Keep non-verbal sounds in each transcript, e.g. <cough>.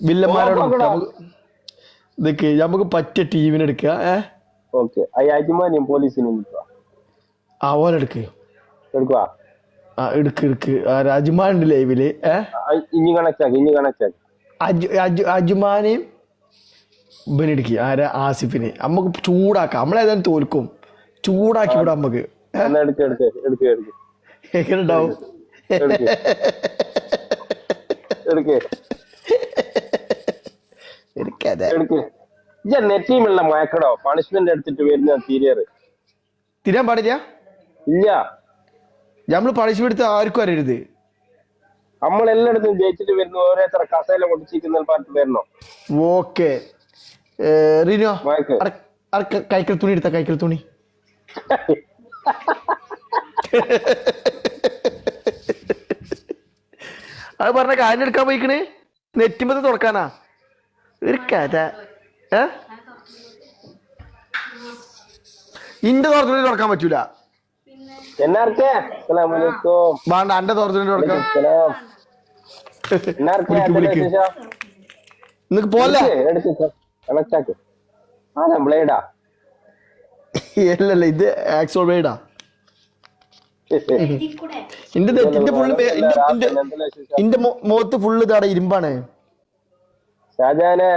വില്ലന്മാരോട് ഇതൊക്കെ നമുക്ക് പറ്റിയ ടീമിനെ എടുക്കുക ഏ? ഓക്കെ. ആ എടുക്കുക എടുക്ക്. എടുക്ക് ആ അജ്മാൻ ഉണ്ട് ലൈവിൽ ഏ? ഇനി അജ്മാനെയും ആരാ? ആസിഫിനെ. നമുക്ക് ചൂടാക്കാം. നമ്മളേതായാലും തോൽക്കും. ചൂടാക്കി വിടാം നമുക്ക് എങ്ങനെ ഉണ്ടാവും? എടുക്ക എടുക്ക എനിക്കതെ എടുക്ക ഇജ്ജ നെറ്റിയുമുള്ള മയക്കടോ? പണിഷ്മെന്റ് എടുത്തിട്ട് വരുന്ന തീരിയർ തിരാൻ പാടില്ല? ഇല്ല. നമ്മൾ പണിഷ്മെന്റ് എടുത്ത് ആർക്കും അറിയരുത്. നമ്മൾ എല്ലായിടത്തും ജയിച്ചിട്ട് വരുന്ന ഓരോരുത്തർ കസേല പൊട്ടിച്ചിരിക്കുന്ന പാട്ട് വരണോ? ഓക്കെ. റീനോ കൈക്കൽ തുണി എടുത്ത കൈക്കൽ തുണി? <laughs> അത് പറഞ്ഞ കാര്യം എടുക്കാൻ പോയിക്കണ്? നെറ്റിമത്ത് തുറക്കാനാ? ഒരു കഥ. ഏ? ഇന്റെ തോർത്തുണി തുറക്കാൻ പറ്റൂല. വേണ്ട അന്റെ തോർത്തുണി തുറക്കാം. നിനക്ക് പോലെ ബ്ലേഡാ അല്ലല്ല ഇത് ആക്സോൾ വേടാ <laughs> ഇന്റെ നെറ്റിന്റെ ഫുള്ള് ഇന്റെ മുഖത്ത് ഫുള്ള് ഇതാടെ ഇരുമ്പാണ്. ഷാജാനെ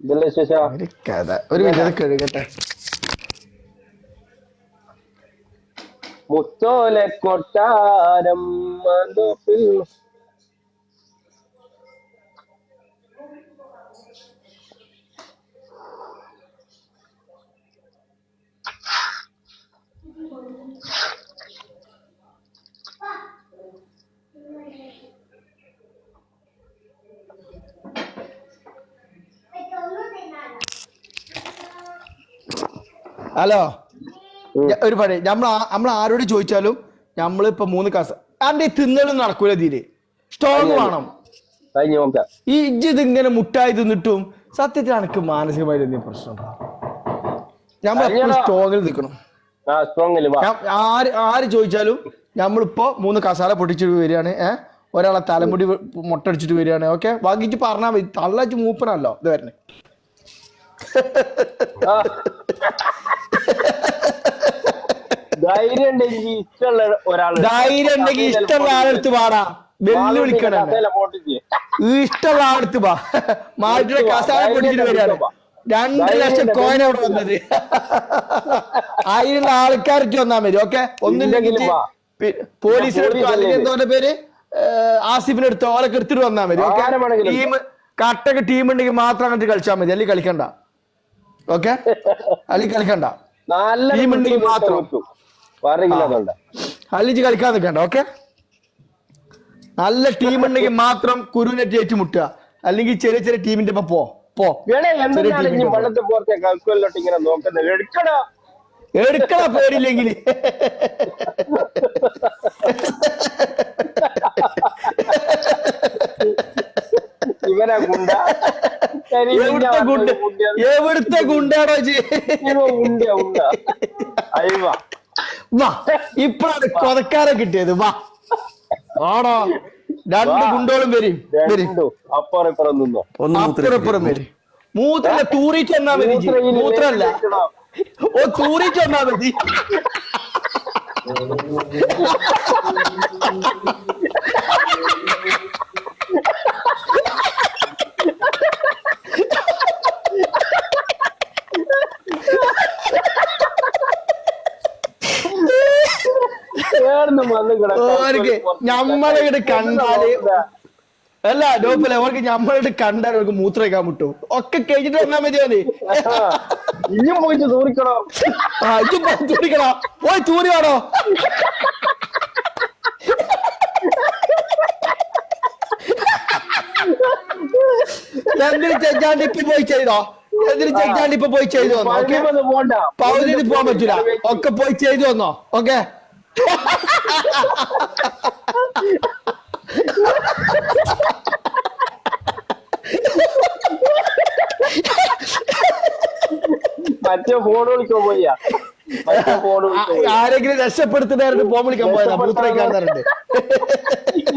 ഇതല്ലേ വിശേഷം? ഒരു കഥ. ഒരു മിനിറ്റ് കഴുകട്ടെ. മുത്തോലെ കൊട്ടാരം മാന്തോപ്പിൽ ഹലോ? ഒരു പണി. നമ്മൾ നമ്മൾ ആരോട് ചോദിച്ചാലും നമ്മൾ ഇപ്പൊ മൂന്ന് കാസ അന്റെ ഈ തിന്നലും നടക്കൂല തീരെ സ്ട്രോങ് വേണം. ഈ ഇജ്ജ് ഇതിങ്ങനെ മുട്ടായി തിന്നിട്ടും സത്യത്തിൽ എനിക്ക് മാനസികമായിട്ട് എന്തെങ്കിലും പ്രശ്നം നമ്മൾ എപ്പോഴും സ്ട്രോങ്ങിൽ നിൽക്കണം. ആര് ആര് ചോദിച്ചാലും നമ്മളിപ്പോ മൂന്ന് കസാല പൊട്ടിച്ചിട്ട് വരികയാണ്. ഏഹ് ഒരാളെ തലമുടി മുട്ടടിച്ചിട്ട് വരികയാണ്. ഓക്കെ? ബാക്കിച്ച് പറഞ്ഞാൽ മതി. തള്ളാച്ച് മൂപ്പനല്ലോ ഇത് വരണേ. <laughs> ധൈര്യം ഉണ്ടെങ്കിൽ ഇഷ്ടമുള്ള ഒരാൾ ധൈര്യം ഉണ്ടെങ്കിൽ ഇഷ്ടമുള്ള ആളെടുത്ത് പാടാ. വെല്ലുവിളിക്കണം ഇഷ്ടമുള്ള ആളെടുത്ത് പാ. മാറ്റിയുടെ കസാല പൊടിച്ചിട്ട് വരികയാണ്. രണ്ട് ലക്ഷം കോയിൻ അവിടെ വന്നത്. ആയിരം ആൾക്കാർക്ക് വന്നാ മതി. ഓക്കെ? ഒന്നില്ലെങ്കിൽ ഇല്ലെങ്കിലും വാ. പോലീസിന് എടുത്തോ പോലീസ് അല്ലെങ്കിൽ അല്ലേ? എന്തോന്റെ പേര്? ആസിഫിന് എടുത്തോ ഓലൊക്കെ എടുത്തിട്ട് വന്നാ മതി. ഓക്കെ? ടീം കട്ടൊക്കെ ടീം ഉണ്ടെങ്കിൽ മാത്രം അങ്ങോട്ട് കളിച്ചാൽ മതി. അല്ലെങ്കിൽ കളിക്കണ്ട. ഓക്കെ? അല്ലെങ്കിൽ കളിക്കണ്ട. നല്ല മാത്രം. അല്ലെങ്കിൽ കളിക്കാൻ നിൽക്കണ്ട ഓക്കെ നല്ല ടീം ഉണ്ടെങ്കിൽ മാത്രം കുരുവിനെ ഏറ്റുമുട്ടുക. അല്ലെങ്കിൽ ചെറിയ ചെറിയ ടീമിന്റെ ഒപ്പം പോ. പോ. കൽക്കൊല്ലോട്ട് ഇങ്ങനെ നോക്കുന്നത്? എടുക്കടാ. എടുക്കണ പേടില്ലെങ്കിൽ. ഇവനാ ഗുണ്ട. എവിടുത്തെ ഗുണ്ട. എവിടുത്തെ ഗുണ്ടാണോ വാ. ഇപ്പഴാണ് കൊതക്കാരെ കിട്ടിയത് വാ. ആണോ രണ്ട് ഗുണ്ടോളും വരും വരും. രണ്ടു. നിന്നോ? അപ്പുറപ്പുറം വരും. മൂത്രല്ല തൂറിച്ച് എന്നാ മതി മൂത്രല്ല. ഓ തൂറിച്ച് എന്നാ മതി. <laughs> ഓർക്ക് കണ്ടാൽ അല്ല ഡോപ്പല്ല ഓർക്ക് ഞമ്മളോട് കണ്ടാൽ അവർക്ക് മൂത്രയ്ക്കാൻ മുട്ടു ഒക്കെ കഴിഞ്ഞിട്ട് വന്നാ മതി ഇനി പോയിട്ട് തൂറിക്കണോ ആ ഇജ്ജ് പോയി തൂറിക്കണോ പോയി തൂരി വേണോ എന്തിന് ചെഞ്ചാണ്ട് ഇപ്പൊ പോയി ചെയ്തോ എന്തിന് ചെഞ്ചാണ്ട് ഇപ്പൊ പോയി ചെയ്തു വന്നോ ഓക്കെ? പതിമൂന്ന് പോവാൻ പറ്റൂല. ഒക്കെ പോയി ചെയ്തു വന്നോ ഓക്കെ? മറ്റേ ഫോൺ വിളിക്കോ പോയ. ആരെങ്കിലും രക്ഷപ്പെടുത്തുന്നതായിരുന്നു ഫോൺ വിളിക്കാൻ പോയതാ. മൂത്രയ്ക്കാൻ കാണുന്നുണ്ട്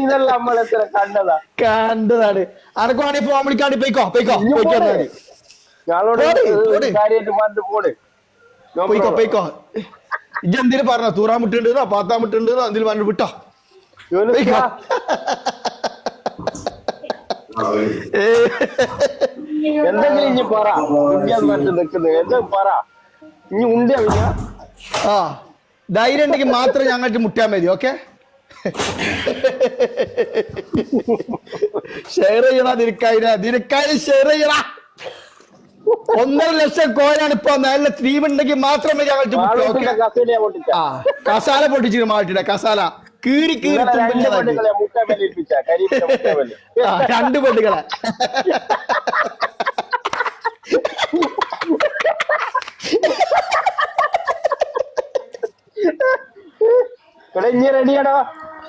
ഇതെല്ലാം നമ്മൾ എത്ര കണ്ടതാ? കണ്ടതാണ്. അനക്ക് വേണമെങ്കിൽ ഫോൺ വിളിക്കാണ്ട് പോയിക്കോ? പോയിക്കോ പോയിക്കോ. ഞങ്ങളോട്. കാര്യമായിട്ട് പറഞ്ഞിട്ട് പോട് പോയിക്കോ പോയിക്കോ. ഇജ്ജ് എന്തിനു പറഞ്ഞ തൂറാൻ മുട്ടുണ്ടോ പാത്താൻ മുട്ടുണ്ടോ എന്തിനു പറഞ്ഞു വിട്ടോ. എന്തെങ്കിലും ഇനി പറ. നിൽക്കുന്നത് എന്ത് പറ. ഇനി ഉണ്ട് ആ. ധൈര്യം ഉണ്ടെങ്കിൽ മാത്രം ഞങ്ങൾക്ക് മുട്ടാൻ മതി ഓക്കെ? ഷെയർ <laughs> ചെയ്യണ നിനക്കായിര നിനക്കായി ഷെയർ ചെയ്യണ. ഒന്നര ലക്ഷം കോയിനാണ് ഇപ്പൊ നല്ല സ്ട്രീം ഉണ്ടെങ്കിൽ മാത്രമേ ആ കസാല പൊട്ടിച്ചിട്ട് മാറ്റിട്ട കസാല. കീറി കീറി രണ്ട് പെണ്ണുകളെ റെഡിയാടോ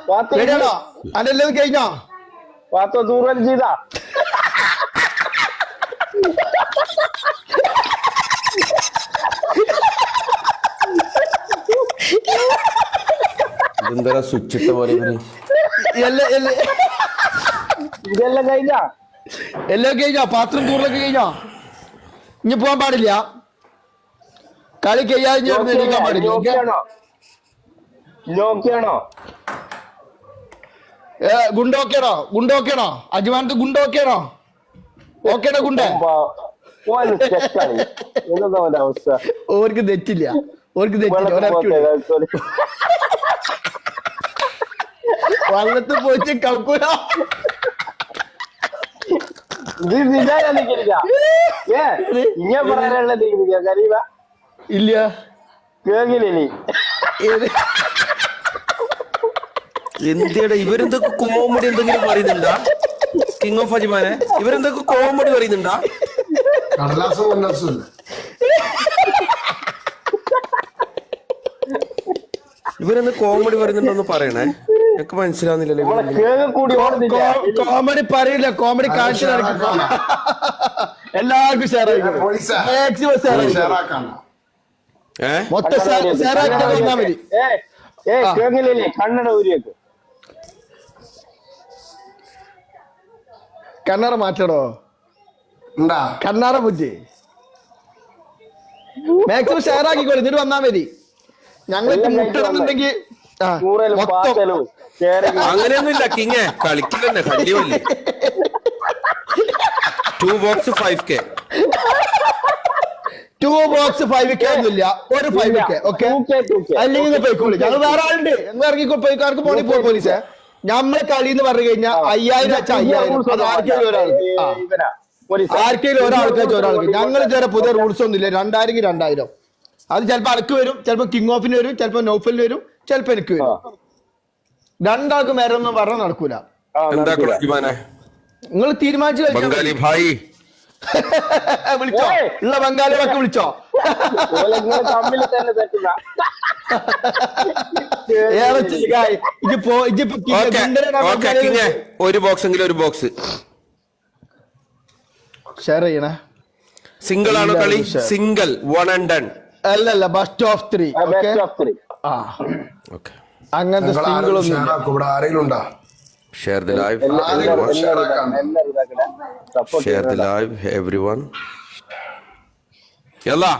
വാത്തോ റെഡിയാണോ അതെല്ലാം കഴിഞ്ഞോ? വാത്തോ ദൂരം ചെയ്താ. ഇതെന്താ സ്വിച്ചിട്ട പോലെ ഇവർ? എല്ലാം എല്ലാം ഇതെല്ലാം കഴിഞ്ഞാ? എല്ലാം കഴിഞ്ഞോ? പാത്രം കൂടുതലൊക്കെ കഴിഞ്ഞോ? ഇനി പോകാൻ പാടില്ല. കളി കഴിയാതെ എണീക്കാൻ പാടില്ല. ഓക്കേ? നോക്കിയാണോ നോക്കിയാണോ ഏ, ഗുണ്ട ഓക്കേണോ ഗുണ്ട ഓക്കേണോ അജ്മാനത്ത് ഗുണ്ട എന്താ ഓർക്ക് തെറ്റില്ല. ഓർക്ക് തെറ്റില്ല. വള്ളത്ത് പോയിട്ട് കളക്കൂല ഇത് ഏ ഇങ്ങനെ ഇല്ല. കേൾക്കില്ലേ ഏത്? എന്തിയുടെ ഇവരെന്തൊക്കെ കോമഡി എന്തെങ്കിലും പറയുന്നുണ്ടാ? കിങ് ഓഫ് അജിമാനെ ഇവരെന്തൊക്കെ കോമഡി പറയുന്നുണ്ടാ? കടലാസും കടലാസും ഇല്ല ഇവരെന്ത് കോമഡി പറയുന്നുണ്ടോന്ന് പറയണേ. എനിക്ക് മനസ്സിലാവുന്നില്ലല്ലോ കോമഡി പറയില്ല കോമഡി കാണിച്ചു നടക്കും. <laughs> എല്ലാവർക്കും ഷെയർ. മാക്സിമം ഷെയർ ഏ? മൊത്തം ഷെയർ ആക്കി വന്നാൽ മതി. കണ്ണട ഊരിയേക്ക്. കണ്ണാറ മാറ്റടോ ഉണ്ടാ. കണ്ണാറ ബുദ്ധി. മാക്സിമം ഷെയർ ആക്കിക്കോളൂ എന്നിട്ട് വന്നാ മതി. ഞങ്ങൾക്ക് മുട്ടണമെന്നുണ്ടെങ്കിൽ മൊത്തം പാത്തലും അങ്ങനെയൊന്നുമില്ല കിങ് കളിക്കില്ലെന്നെ കല്ലിവല്ലേ two box five K two box five K ഒന്നുമില്ല. ഒരു five K okay 2K, 2K. അല്ലെങ്കിൽ പോയിക്കോളി. ഞങ്ങൾ വേറെ ആളുണ്ട്. ഞങ്ങൾ ഇറങ്ങിക്കോ പോയിക്കാർക്ക് പോണി പോ പോലീസേ? നമ്മളെ കളി എന്ന് പറഞ്ഞു കഴിഞ്ഞാൽ അയ്യായിരം വെച്ചാൽ അയ്യായിരം. അത് ആർക്കെങ്കിലും ഒരാൾക്ക്. ആ. ഇവനാ. പോലീസ്. ആർക്കെങ്കിലും ഒരാൾക്ക് വെച്ചാൽ ഒരാൾക്ക്. ഞങ്ങൾ ഇതുവരെ പുതിയ റൂൾസ് ഒന്നുമില്ല. രണ്ടായിരം. രണ്ടായിരം അത് ചിലപ്പോൾ അടക്ക് വരും. ചിലപ്പോൾ കിങ് ഓഫിന് വരും. ചിലപ്പോ നൗഫലിന് വരും. ചിലപ്പോ എനിക്ക് വരും. രണ്ടാൾക്ക് നേരെ ഒന്നും പറഞ്ഞ നടക്കൂല. നിങ്ങൾ തീരുമാനിച്ചു ബംഗാളി <laughs> വിളിച്ചോ. ഉള്ള വിളിച്ചോ. <laughs> ഗുണ്ടനെ ഓക്കെ കിങ്ങേ ഒരു ബോക്സ് എങ്കിലും ഒരു ബോക്സ് ഷെയർ ചെയ്യണേ. സിംഗിൾ ആണോ കളി. സിംഗിൾ വൺ ആൻഡ് ഡൺ അല്ലല്ല best of three okay best of three ആ. അങ്ങനത്തെ ഇവിടെ ആരെങ്കിലും ഉണ്ടോ? ഷെയർ ദി ലൈവ് എല്ലാവരും share the live everyone യല്ലാ